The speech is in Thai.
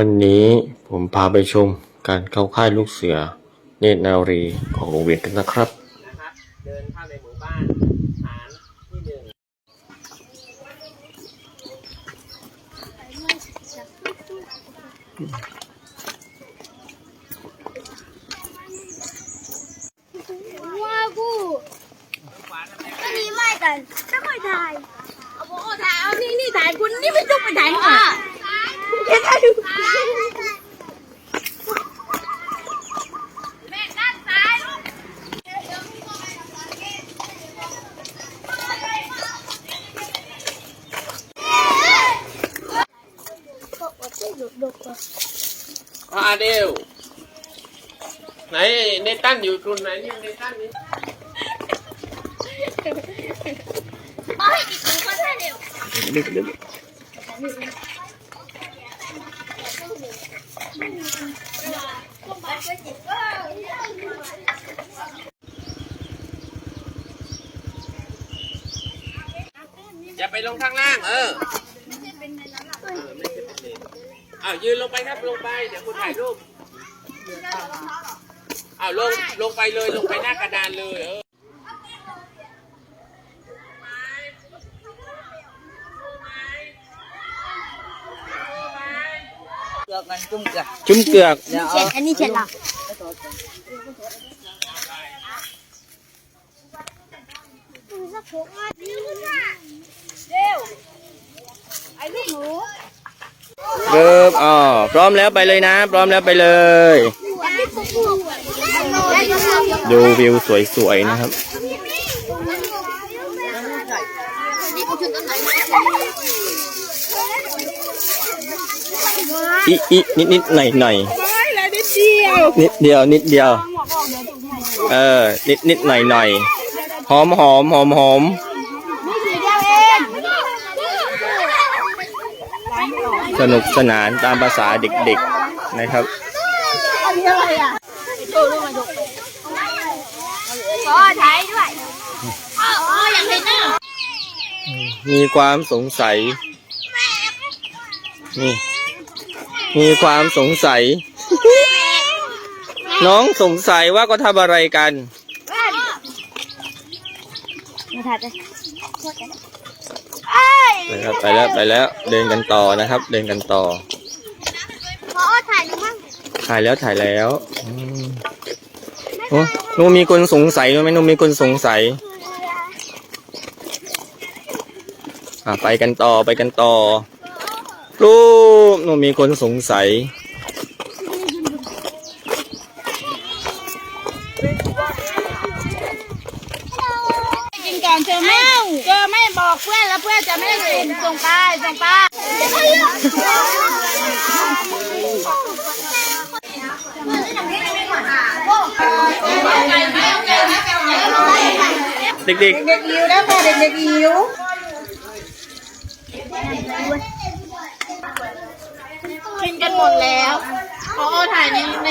วันนี้ผมพาไปชมการเข้าค่ายลูกเสือ เนตรนารีของโรงเรียนกันนะครับนะครับเดินเข้าในหมู่บ้านฐานที่หนึ่งว้ากูก็นี้ไม่กันไม่ค่อยถ่ายเอาโอ้ถ่ายเอานี่นี่ถ่ายคุณนี่ไม่ต้องไปถ่ายอะแค่ถ่ายดูแม่ด้านซ้ายลูก อาเดวไหนเนตันอยู่ตรงไหนนี่เนตันนี่โอ้ยอีกคนก็ได้เร็วอย่าไปลงข้างล่างเออเออไม่ใช่เป็นเลน อ้าวยืนลงไปครับลงไปเดี๋ยวคุณถ่ายรูปอ้าวลงลงไปเลยลงไปหน้ากระดานเลยเออเลือกกันจุ่มกันจุ้มเกือกเดี๋ยวเช็ดอันนี้เช็ดละเร็วไอ้ลูกหนู เริ่มอ๋อ พร้อมแล้วไปเลยนะ พร้อมแล้วไปเลย ดูวิวสวยๆนะครับอิอินิดนิดหน่อยหน่อยนิดเดียว นิดเดียว เออ นิดนิดหน่อยหน่อยหอมหอมหอมหอม สนุกสนานตามภาษาเด็กๆนะครับอ๋อถ่ายด้วยอ๋ออ๋ออยากเห็นะมีความสงสัย นี่ มีความสงสัย น้องสงสัยว่าก็ทำอะไรกัน นะครับไปแล้วไปแล้วเดินกันต่อนะครับ เดินกันต่อ พอถ่ายดูมั้งถ่ายแล้วถ่ายแล้วอืมโอ้หนูมีคนสงสัยไหมหนูมีคนสงสัยอะไปกันต่อไปกันต่อรูปหนูมีคนสงสัย กินก่อนเจอแม่เจอไม่บอกเพื่อนแล้วเพื่อนจะไม่ได้กินส่งไปส่งไปเด็กเด็กอิวนะค่ะเด็กๆอิวกินกันหมดแล้วพอถ่ายในใน